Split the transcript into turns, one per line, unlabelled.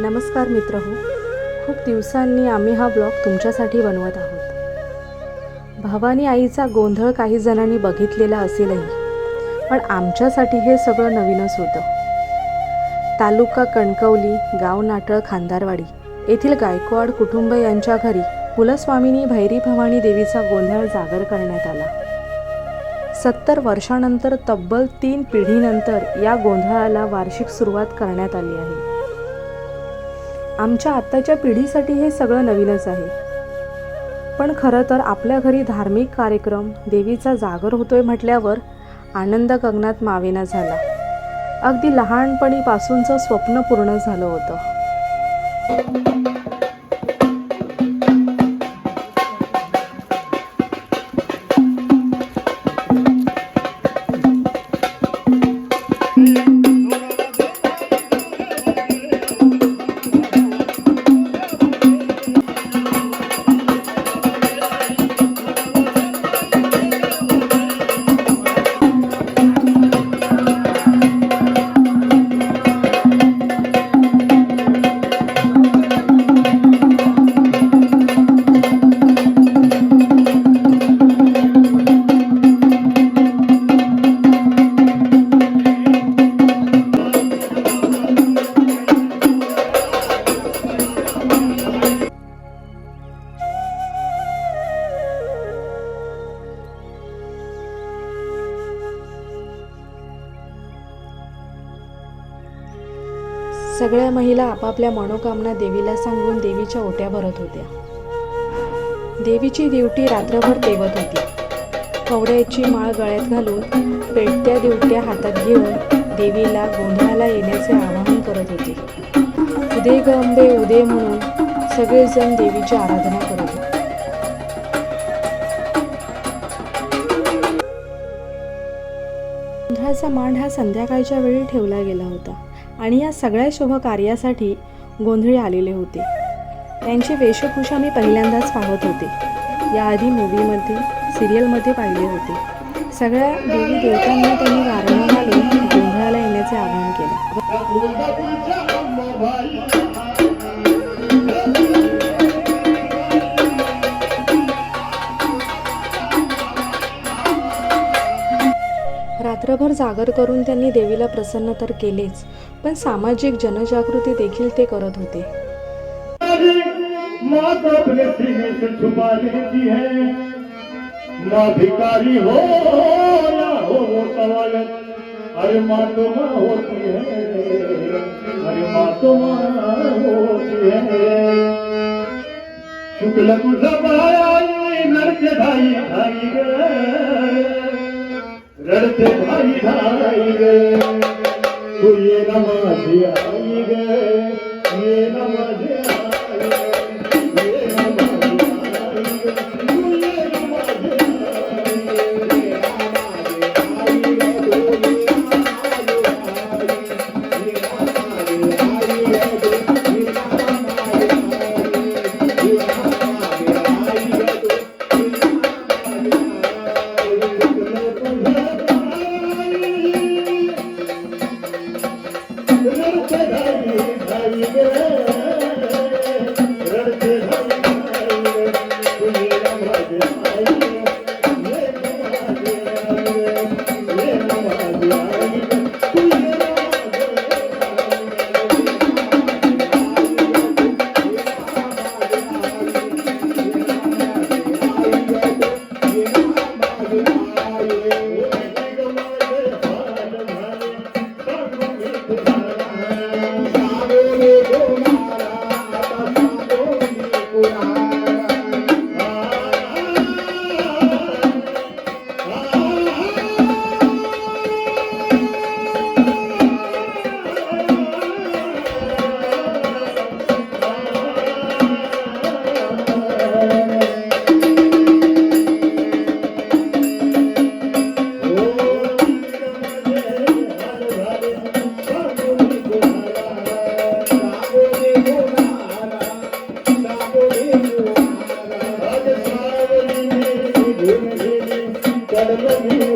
नमस्कार मित्र हो खूप दिवसांनी आम्ही हा ब्लॉग तुमच्यासाठी बनवत आहोत. भवानी आईचा गोंधळ काही जणांनी बघितलेला असेलही पण आमच्यासाठी हे सगळं नवीनच होतं. तालुका कणकवली गाव नाटळ खांदारवाडी येथील गायकवाड कुटुंब यांच्या घरी कुलस्वामिनी भैरी भवानी देवीचा गोंधळ जागर करण्यात आला. सत्तर वर्षानंतर तब्बल तीन पिढीनंतर या गोंधळाला वार्षिक सुरुवात करण्यात आली आहे. आमच्या आत्ताच्या पिढीसाठी हे सगळं नवीनच आहे. पण खरं तर आपल्या घरी धार्मिक कार्यक्रम देवीचा जागर होतोय म्हटल्यावर आनंद गगनात मावेना झाला. अगदी लहानपणीपासूनचं स्वप्न पूर्ण झालं होतं. सगळ्या महिला आपापल्या मनोकामना देवीला सांगून देवीच्या ओट्या भरत होत्या. देवीची दिवटी रात्रभर तेवत होती. कवड्याची माळ गळ्यात घालून पेटत्या दिवट्या हातात घेऊन देवीला गोंधळाला येण्याचे आवाहन करत होते. उदे ग अंबे उदे म्हणून सगळेजण देवीची आराधना करत होते. गोंधळाचा मांड हा संध्याकाळच्या वेळी ठेवला गेला होता. आणि या सगळ्या शुभ कार्यासाठी गोंधळी आलेले होते. त्यांची वेशभूषा मी पहिल्यांदाच पाहत होते. याआधी मूवीमध्ये सिरियलमध्ये पाहिले होते. सगळ्या देवी देवतांना त्यांनी वारंवार घालून गोंधळाला येण्याचे आवाहन केले. रात्रभर जागर करून त्यांनी देवीला प्रसन्न तर केलेच पण सामाजिक जनजागृती देखील ते करत होते
भिकारी हो हो वो अरे माँ तो माँ होती है अरे माँ तो माँ होती है शुक्ल तुझा बाई लड़के भाई भाई गे लड़के भाई भाई गे तू ये नमाज आई गे ये नमाज आई Thank you. Thakur Senhor.